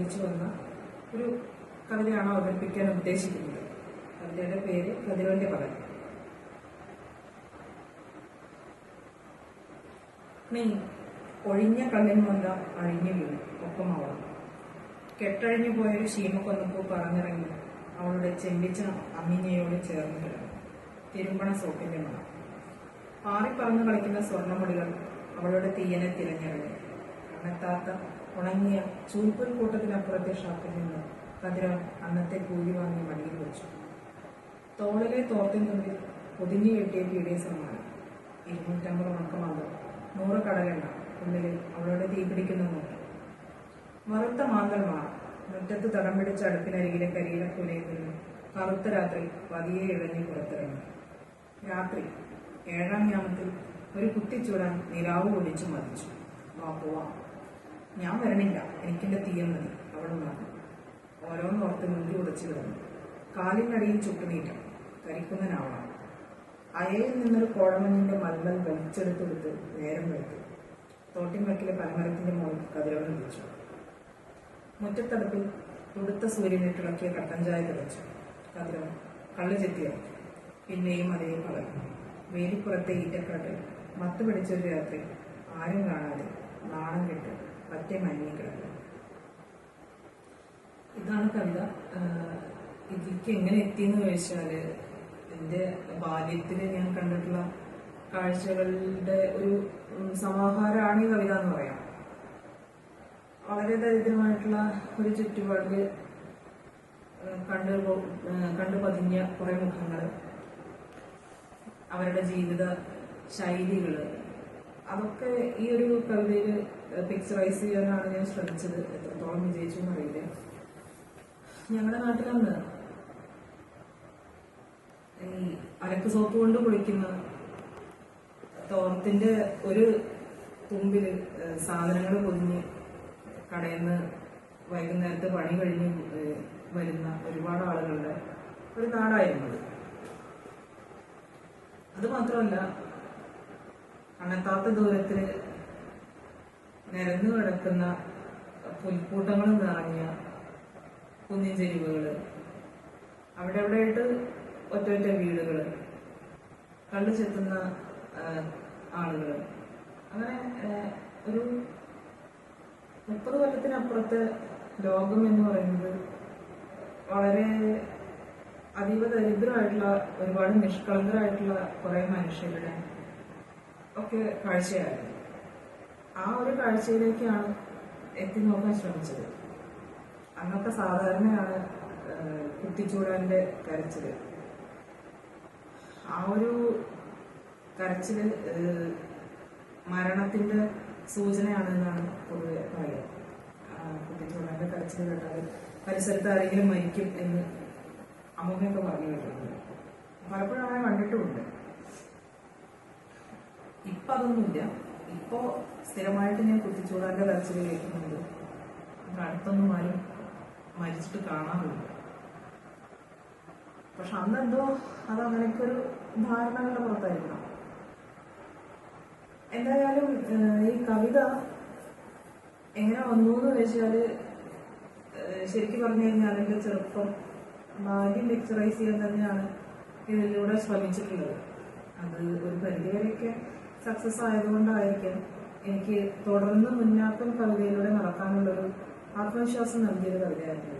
പഠിച്ചു വന്ന ഒരു കവിതയാണ് അവതരിപ്പിക്കാൻ ഉദ്ദേശിക്കുന്നത്? കവിതയുടെ പേര് കതിരവന്റെ പകൽ. നീ ഒഴിഞ്ഞ കല്ലിന്മന്ത അഴിഞ്ഞു വീണു ഒപ്പമാവണം കെട്ടഴിഞ്ഞു പോയൊരു ശീമക്കൊന്നപ്പൂ പറഞ്ഞിറങ്ങി അവളുടെ ചെമ്പിച്ച അമ്മിഞ്ഞയോട് ചേർന്ന് കിടന്നു. തിരുമ്പണ സോപ്പിന്റെ മണം. പാറിപ്പറന്ന് കളിക്കുന്ന സ്വർണമുടികൾ അവളുടെ തീയനെ തിരഞ്ഞിറങ്ങി കണ്ണെത്താത്ത ഉണങ്ങിയ ചൂൽപ്പുൽ കൂട്ടത്തിനപ്പുറത്തെ ഷാപ്പിൽ നിന്ന് കതിരവൻ അന്നത്തെ കൂലി വാങ്ങി മടിയിൽ വെച്ചു. തോളിലെ തോർത്തിൻ തുമ്പിൽ പൊതിഞ്ഞു കെട്ടിയ പീടിയ സമ്മാനം. ഇരുന്നൂറ്റമ്പത് ഉണക്കമാകും നൂറ് കടലെണ്ണ ഉള്ളിൽ അവളുടെ തീ പിടിക്കുന്ന നോക്കി മറുത്ത മാന്തൽ മുറ്റത്ത് തടം പിടിച്ച അടുപ്പിനരികിലെ കരിയില കുലയിൽ നിന്ന് കറുത്ത രാത്രി പതിയെ ഇഴഞ്ഞു പുറത്തിറങ്ങി. രാത്രി ഏഴാം യാമത്തിൽ ഒരു കുത്തിച്ചൂടാൻ നിലാവ് ഒളിച്ചു മതിച്ചു. വാ പോവാം. ഞാൻ വരണില്ല. എനിക്കെന്റെ തീയൽ മതി. അവൾ ഓരോന്ന് ഓരോന്നോർത്ത് മുന്തി ഉടച്ചു കിടന്നു. കാലിനടിയിൽ ചുട്ടുനീറ്റം. കരിക്കുന്നനാവണം അയയിൽ നിന്നൊരു കോഴമഞ്ഞിന്റെ മൽമൽ വലിച്ചെടുത്തെടുത്ത് നേരം വെളുത്തു. തോട്ടിൻവക്കിലെ പനമരത്തിന്റെ മുകളിൽ കതിരവൻ വിളിച്ചു. മുറ്റത്തടുപ്പിൽ തുടുത്ത സൂര്യനിട്ടിളക്കിയ കട്ടൻ ചായ തിളച്ചു. കതിരവൻ കള്ളു ചെത്തിയിറക്കി പിന്നെയും അതേ പറഞ്ഞു വേലിപ്പുറത്തെ ഈറ്റക്കാട്ടിൽ മത്ത് പിടിച്ചൊരു രാത്രി ആരും കാണാതെ നാണം കെട്ട് പറ്റേ മഞ്ഞി ഇതാണ് കവിത. ഇതിലേക്ക് എങ്ങനെ എത്തിയെന്ന് ചോദിച്ചാൽ എന്റെ ബാല്യത്തിൽ ഞാൻ കണ്ടിട്ടുള്ള കാഴ്ചകളുടെ ഒരു സമാഹാരമാണ് ഈ കവിത എന്ന് പറയാം. വളരെ ദരിദ്രമായിട്ടുള്ള ഒരു ചുറ്റുപാടിൽ ആഹ് കണ്ട് കണ്ടു പതിഞ്ഞ കുറേ മുഖങ്ങൾ അവരുടെ ജീവിത ശൈലികൾ അതൊക്കെ ഈ ഒരു കവിതയിൽ പിക്ചറൈസ് ചെയ്യാനാണ് ഞാൻ ശ്രമിച്ചത്. എത്രത്തോളം വിജയിച്ചു എന്നറിയില്ല ഞങ്ങളുടെ നാട്ടിലന്ന് ഈ അലക്ക് സോപ്പ് കൊണ്ട് കുളിക്കുന്ന തോർത്തിന്റെ ഒരു തുമ്പിൽ സാധനങ്ങൾ പൊതിഞ്ഞ് കടയിൽ നിന്ന് വൈകുന്നേരത്തെ പണി കഴിഞ്ഞ് വരുന്ന ഒരുപാട് ആളുകളുടെ ഒരു നാടായിരുന്നു അത് മാത്രമല്ല കണ്ണെത്താത്ത ദൂരത്തിൽ നിരന്നു കിടക്കുന്ന പുൽക്കൂട്ടങ്ങൾ നിറഞ്ഞ കുന്നിൻ ചെരുവുകൾ അവിടെ അവിടെയായിട്ട് ഒറ്റ വീടുകൾ. കള്ളു ചെത്തുന്ന ആളുകൾ അങ്ങനെ ഒരു മുപ്പത് കൊല്ലത്തിനപ്പുറത്ത് ലോകം എന്ന് പറയുന്നത് വളരെ അതീവ ദരിദ്രമായിട്ടുള്ള ഒരുപാട് നിഷ്കളങ്കരായിട്ടുള്ള കുറെ മനുഷ്യരുടെ ഒക്കെ കാഴ്ചയായിരുന്നു ആ ഒരു കാഴ്ചയിലേക്കാണ് എത്തി നോക്കാൻ ശ്രമിച്ചത്. അന്നൊക്കെ സാധാരണയാണ് ആ, കരച്ചിൽ ആ ഒരു കരച്ചിൽ മരണത്തിന്റെ സൂചനയാണെന്നാണ് പൊതുവെ പറയുക. ആ, കുത്തിച്ചൂടാന്റെ കരച്ചിൽ കേട്ടാൽ പരിസരത്ത് ആരെങ്കിലും മരിക്കും എന്ന് അമ്മമ്മയൊക്കെ പറഞ്ഞു കേട്ടിട്ടുണ്ട്. പലപ്പോഴും അങ്ങനെ കണ്ടിട്ടുമുണ്ട്. ഇപ്പൊ അതൊന്നുമില്ല. ഇപ്പോ സ്ഥിരമായിട്ട് ഞാൻ കുത്തിച്ചൂടാന്റെ കരച്ചിൽ കേൾക്കുന്നുണ്ട് അടുത്തൊന്നും ആരും മരിച്ചിട്ട് കാണാറില്ല. പക്ഷെ അന്നെന്തോ അത് അങ്ങനെയൊക്കെ ഒരു ധാരണകളുടെ പുറത്തായിരുന്നു എന്തായാലും ഈ കവിത എങ്ങനെ വന്നു എന്ന് വെച്ചാൽ ഏഹ്, ശരിക്കും പറഞ്ഞു കഴിഞ്ഞാൽ എന്റെ ചെറുപ്പം ഭാഗ്യം പിക്ചറൈസ് ചെയ്യാൻ തന്നെയാണ് ഇതിലൂടെ ശ്രമിച്ചിട്ടുള്ളത്. അത് ഒരു പരിധിവരെയൊക്കെ സക്സസ് ആയതുകൊണ്ടായിരിക്കാം എനിക്ക് തുടർന്ന് മുന്നാക്കം കവിതയിലൂടെ നടക്കാനുള്ളൊരു ആത്മവിശ്വാസം നൽകിയത് കവിതയായിരുന്നു